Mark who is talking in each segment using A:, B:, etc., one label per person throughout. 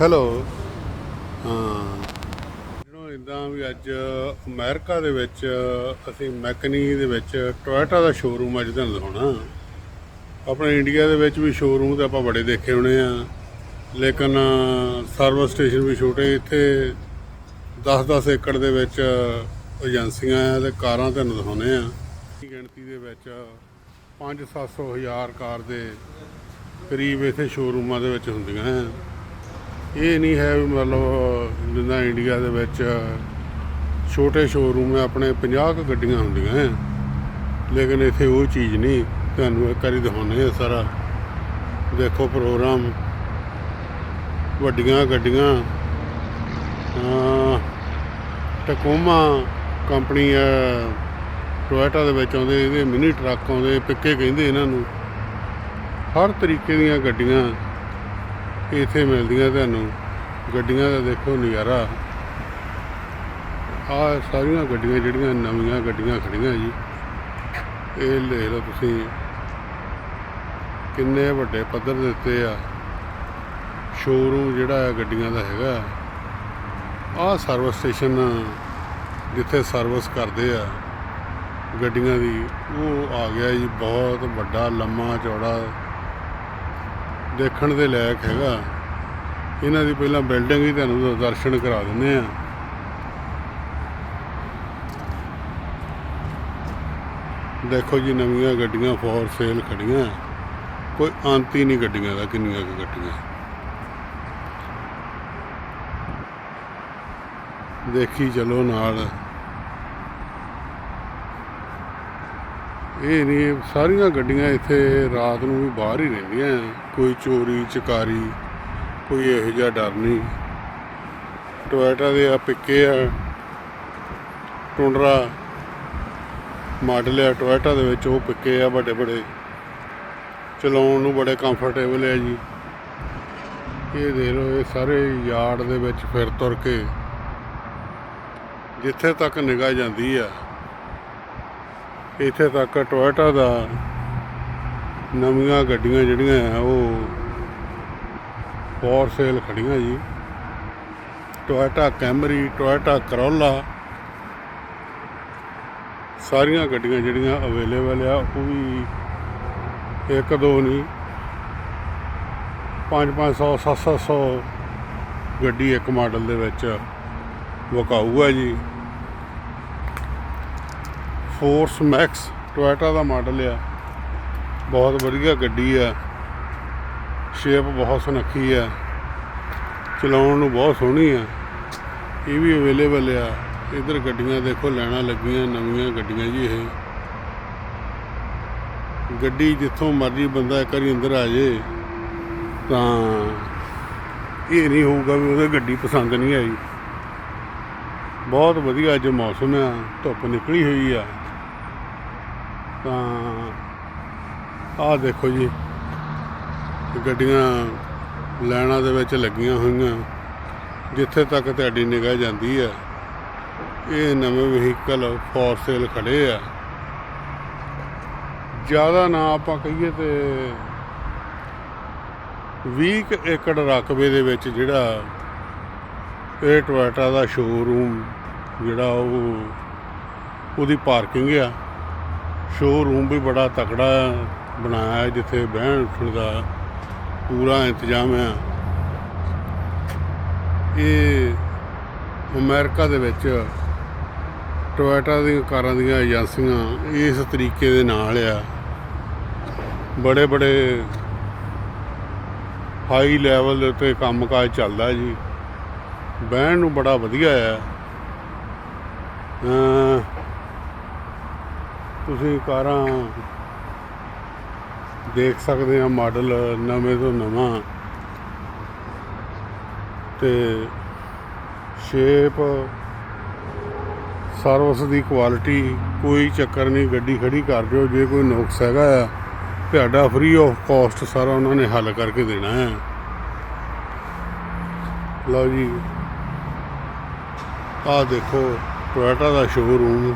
A: Hello ਹਾਂ। ਜਿਹਨੂੰ ਇਦਾਂ ਵੀ ਅੱਜ ਅਮਰੀਕਾ ਦੇ ਵਿੱਚ, ਅਸੀਂ ਮੈਕਨੀ ਦੇ ਵਿੱਚ ਟੋਇਟਾ ਦਾ ਸ਼ੋਰੂਮ ਅੱਜ ਤੁਹਾਨੂੰ ਦਿਖਾਉਣਾ। ਆਪਣੇ ਇੰਡੀਆ ਦੇ ਵਿੱਚ ਵੀ ਸ਼ੋਰੂਮ ਤਾਂ ਆਪਾਂ ਬੜੇ ਦੇਖੇ ਹੋਣੇ ਆ। ਲੇਕਿਨ ਸਰਵਿਸ ਸਟੇਸ਼ਨ ਵੀ ਛੋਟੇ ਇੱਥੇ 10-10 ਏਕੜ ਦੇ ਵਿੱਚ ਏਜੰਸੀਆਂ ਆ ਤੇ ਕਾਰਾਂ ਤੁਹਾਨੂੰ ਦਿਖਾਉਣੇ ਆ। ਗਿਣਤੀ ਦੇ ਵਿੱਚ 5-700 ਹਜ਼ਾਰ ਕਾਰ ਦੇ ਕਰੀਬ ਇੱਥੇ ਸ਼ੋਰੂਮਾਂ ਦੇ ਵਿੱਚ ਹੁੰਦੀਆਂ ਆ। ਇਹ ਨਹੀਂ ਹੈ ਵੀ ਮਤਲਬ, ਜਿੱਦਾਂ ਇੰਡੀਆ ਦੇ ਵਿੱਚ ਛੋਟੇ ਸ਼ੋਰੂਮ ਹੈ ਆਪਣੇ 50 ਕੁ ਗੱਡੀਆਂ ਹੁੰਦੀਆਂ ਹੈ ਲੇਕਿਨ ਇੱਥੇ ਉਹ ਚੀਜ਼ ਨਹੀਂ, ਤੁਹਾਨੂੰ ਇੱਕ ਵਾਰੀ ਦਿਖਾਉਂਦੇ ਆ ਸਾਰਾ। ਦੇਖੋ ਪ੍ਰੋਗਰਾਮ ਵੱਡੀਆਂ ਗੱਡੀਆਂ ਟਕੋਮਾ ਕੰਪਨੀ ਹੈ ਟੋਇਟਾ ਦੇ ਵਿੱਚ ਆਉਂਦੇ, ਇਹਦੇ ਮਿਨੀ ਟਰੱਕ ਆਉਂਦੇ, ਪਿੱਕੇ ਕਹਿੰਦੇ ਇਹਨਾਂ ਨੂੰ। ਹਰ ਤਰੀਕੇ ਦੀਆਂ ਗੱਡੀਆਂ। ਇੱਥੇ ਮਿਲਦੀਆਂ ਤੁਹਾਨੂੰ, ਗੱਡੀਆਂ ਦਾ ਦੇਖੋ ਨਜ਼ਾਰਾ। ਆ ਸਾਰੀਆਂ ਗੱਡੀਆਂ ਜਿਹੜੀਆਂ ਨਵੀਆਂ ਗੱਡੀਆਂ ਖੜੀਆਂ ਜੀ, ਇਹ ਲੈ ਲਓ ਤੁਸੀਂ। ਕਿੰਨੇ ਵੱਡੇ ਪੱਧਰ ਦੇ ਉੱਤੇ ਆ। ਸ਼ੋਰੂਮ ਜਿਹੜਾ ਹੈ ਗੱਡੀਆਂ ਦਾ ਹੈਗਾ। ਆ ਸਰਵਿਸ ਸਟੇਸ਼ਨ ਜਿੱਥੇ ਸਰਵਿਸ ਕਰਦੇ ਆ। ਗੱਡੀਆਂ ਦੀ, ਉਹ ਆ ਗਿਆ ਜੀ, ਬਹੁਤ ਵੱਡਾ ਲੰਮਾ ਚੌੜਾ ਦੇਖਣ ਦੇ ਲਾਇਕ ਹੈਗਾ। ਇਹਨਾਂ ਦੀ ਪਹਿਲਾਂ ਬਿਲਡਿੰਗ ਹੀ ਤੁਹਾਨੂੰ ਦਰਸ਼ਨ ਕਰਾ ਦਿੰਦੇ ਆ ਦੇਖੋ ਜੀ, ਨਵੀਆਂ ਗੱਡੀਆਂ ਫੋਰ ਸੇਲ ਖੜੀਆਂ। ਕੋਈ ਆਂਤੀ ਨਹੀਂ ਗੱਡੀਆਂ ਦਾ, ਕਿੰਨੀਆਂ ਕੁ ਗੱਡੀਆਂ। ਦੇਖੀ ਚਲੋ ਨਾਲ। ਇਹ ਨਹੀਂ, ਸਾਰੀਆਂ ਗੱਡੀਆਂ ਇੱਥੇ ਰਾਤ ਨੂੰ ਵੀ ਬਾਹਰ ਹੀ ਰਹਿੰਦੀਆਂ ਕੋਈ ਚੋਰੀ, ਚਕਾਰੀ, ਕੋਈ ਇਹੋ ਜਿਹਾ ਡਰ ਨਹੀਂ। ਟੋਇਟਾ ਦੇ ਆ, ਪਿੱਕੇ ਆ, ਟੁੰਡਰਾ ਮਾਡਲ ਆ, ਟੋਇਟਾ ਦੇ ਵਿੱਚ ਉਹ ਪਿੱਕੇ ਆ ਵੱਡੇ ਵੱਡੇ। ਚਲਾਉਣ ਨੂੰ ਬੜੇ ਕੰਫਰਟੇਬਲ ਹੈ ਜੀ। ਇਹ ਦੇ ਲਓ, ਇਹ ਸਾਰੇ ਯਾਰਡ ਦੇ ਵਿੱਚ ਫਿਰ ਤੁਰ ਕੇ ਜਿੱਥੇ ਤੱਕ ਨਿਗਾਹ ਜਾਂਦੀ ਆ। ਇੱਥੇ ਤੱਕ ਟੋਇਟਾ ਦਾ ਨਵੀਆਂ ਗੱਡੀਆਂ ਜਿਹੜੀਆਂ ਆ, ਉਹ ਫੋਰ ਸੇਲ ਖੜੀਆਂ ਜੀ। Toyota Camry, Toyota Corolla. ਸਾਰੀਆਂ ਗੱਡੀਆਂ ਜਿਹੜੀਆਂ ਅਵੇਲੇਬਲ ਆ, ਉਹ ਵੀ ਇੱਕ ਦੋ ਨਹੀਂ 5-500 700 ਗੱਡੀ ਇੱਕ ਮਾਡਲ ਦੇ ਵਿੱਚ ਵਿਕਾਊ ਹੈ ਜੀ। ਫੋਰਸ ਮੈਕਸ ਟੋਇਟਾ ਦਾ ਮਾਡਲ ਆ। ਬਹੁਤ ਵਧੀਆ ਗੱਡੀ ਆ। ਸ਼ੇਪ ਬਹੁਤ ਸੁਨੱਖੀ ਆ। ਚਲਾਉਣ ਨੂੰ ਬਹੁਤ ਸੋਹਣੀ ਆ। ਇਹ ਵੀ ਅਵੇਲੇਬਲ ਆ। ਇਧਰ ਗੱਡੀਆਂ ਦੇਖੋ, ਲੈਣਾ ਲੱਗੀਆਂ, ਨਵੀਆਂ ਗੱਡੀਆਂ ਜੀ ਇਹ। ਗੱਡੀ ਜਿੱਥੋਂ ਮਰਜ਼ੀ ਬੰਦਾ ਇੱਕ ਵਾਰੀ ਅੰਦਰ ਆ ਜੇ, ਤਾਂ ਇਹ ਨਹੀਂ ਹੋਊਗਾ ਵੀ ਉਹਦੇ ਗੱਡੀ ਪਸੰਦ ਨਹੀਂ ਆਈ। ਬਹੁਤ ਵਧੀਆ ਅੱਜ ਮੌਸਮ ਆ। ਧੁੱਪ ਨਿਕਲੀ ਹੋਈ ਆ। ਤਾਂ ਆਹ ਦੇਖੋ ਜੀ, ਗੱਡੀਆਂ ਲੈਣਾ ਦੇ ਵਿੱਚ ਲੱਗੀਆਂ ਹੋਈਆਂ। ਜਿੱਥੇ ਤੱਕ ਤੁਹਾਡੀ ਨਿਗਾਹ ਜਾਂਦੀ ਆ ਇਹ ਨਵੇਂ ਵਹੀਕਲ ਫੋਰ ਸੇਲ ਖੜੇ ਆ। ਜ਼ਿਆਦਾ ਨਾ ਆਪਾਂ ਕਹੀਏ ਤੇ 20 ਕੁ ਏਕੜ ਰਕਬੇ ਦੇ ਵਿੱਚ ਜਿਹੜਾ ਇਹ ਟੋਇਟਾ ਦਾ ਸ਼ੋਰੂਮ ਜਿਹੜਾ ਉਹ, ਉਹਦੀ ਪਾਰਕਿੰਗ ਆ। ਸ਼ੋਰੂਮ ਵੀ ਬੜਾ ਤਕੜਾ ਬਣਾਇਆ ਹੈ, ਜਿੱਥੇ ਬਹਿਣ ਉੱਠਣ ਦਾ ਪੂਰਾ ਇੰਤਜ਼ਾਮ ਹੈ। ਇਹ ਅਮਰੀਕਾ ਦੇ ਵਿੱਚ ਟੋਇਟਾ ਦੀਆਂ ਕਾਰਾਂ ਦੀਆਂ ਏਜੰਸੀਆਂ ਇਸ ਤਰੀਕੇ ਦੇ ਨਾਲ ਆ। ਬੜੇ ਬੜੇ ਹਾਈ ਲੈਵਲ ਦੇ ਉੱਤੇ ਕੰਮਕਾਜ ਚੱਲਦਾ ਜੀ। ਬਹਿਣ ਨੂੰ ਬੜਾ ਵਧੀਆ ਆ। ਤੁਸੀਂ ਕਾਰਾਂ ਦੇਖ ਸਕਦੇ ਆ, ਮਾਡਲ ਨਵੇਂ ਤੋਂ ਨਵਾਂ। ਤੇ ਸ਼ੇਪ ਸਰਵਿਸ ਦੀ ਕੁਆਲਿਟੀ ਕੋਈ ਚੱਕਰ ਨਹੀਂ, ਗੱਡੀ ਖੜੀ ਕਰ ਦਿਓ, ਜੇ ਕੋਈ ਨੁਕਸ ਹੈਗਾ ਆ, ਤੁਹਾਡਾ ਫ੍ਰੀ ਆਫ ਕਾਸਟ ਸਾਰਾ ਉਹਨਾਂ ਨੇ ਹੱਲ ਕਰਕੇ ਦੇਣਾ ਹੈ। ਲਓ ਜੀ, ਆਹ ਦੇਖੋ ਟੋਇਟਾ ਦਾ ਸ਼ੋਰੂਮ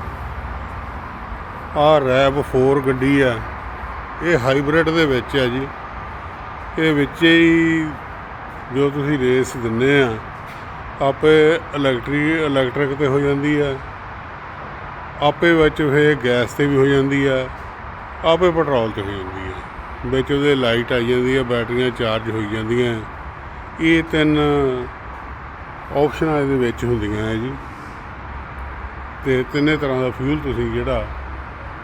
A: ਆਹ ਰੈਬ 4 ਗੱਡੀ ਆ। ਇਹ ਹਾਈਬ੍ਰਿਡ ਦੇ ਵਿੱਚ ਆ ਜੀ। ਇਹ ਵਿੱਚ ਹੀ ਜੋ ਤੁਸੀਂ ਰੇਸ ਦਿੰਨੇ ਆ, ਆਪੇ ਇਲੈਕਟ੍ਰੀ, ਇਲੈਕਟ੍ਰਿਕ ਤੇ ਹੋ ਜਾਂਦੀ ਆ। ਆਪੇ ਵਿੱਚ ਫਿਰ ਗੈਸ ਤੇ ਵੀ ਹੋ ਜਾਂਦੀ ਆ। ਆਪੇ ਪੈਟਰੋਲ ਤੇ ਹੋ ਜਾਂਦੀ ਹੈ ਵਿੱਚ ਉਹਦੇ ਲਾਈਟ ਆਈ ਜਾਂਦੀ ਆ, ਬੈਟਰੀਆਂ ਚਾਰਜ ਹੋਈ ਜਾਂਦੀਆਂ। ਇਹ ਤਿੰਨ ਆਪਸ਼ਨਾਂ ਇਹਦੇ ਵਿੱਚ ਹੁੰਦੀਆਂ ਹੈ ਜੀ। ਤੇ ਤਿੰਨੇ ਤਰ੍ਹਾਂ ਦਾ ਫਿਊਲ ਤੁਸੀਂ ਜਿਹੜਾ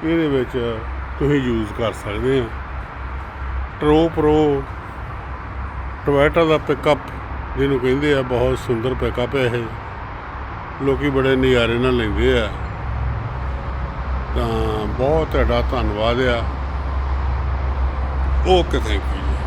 A: ਇਹਦੇ ਵਿੱਚ ਤੁਸੀਂ ਯੂਜ਼ ਕਰ ਸਕਦੇ ਆ ਟਰੋ ਪ੍ਰੋ ਟੋਇਟਾ ਦਾ ਪਿਕਅਪ ਜਿਹਨੂੰ ਕਹਿੰਦੇ ਆ, ਬਹੁਤ ਸੁੰਦਰ ਪਿਕਅਪ ਹੈ ਇਹ। ਲੋਕੀ ਬੜੇ ਨਜ਼ਾਰੇ ਨਾਲ ਲੈਂਦੇ ਆ। ਤਾਂ ਬਹੁਤ ਤੁਹਾਡਾ ਧੰਨਵਾਦ ਆ। Okay thank you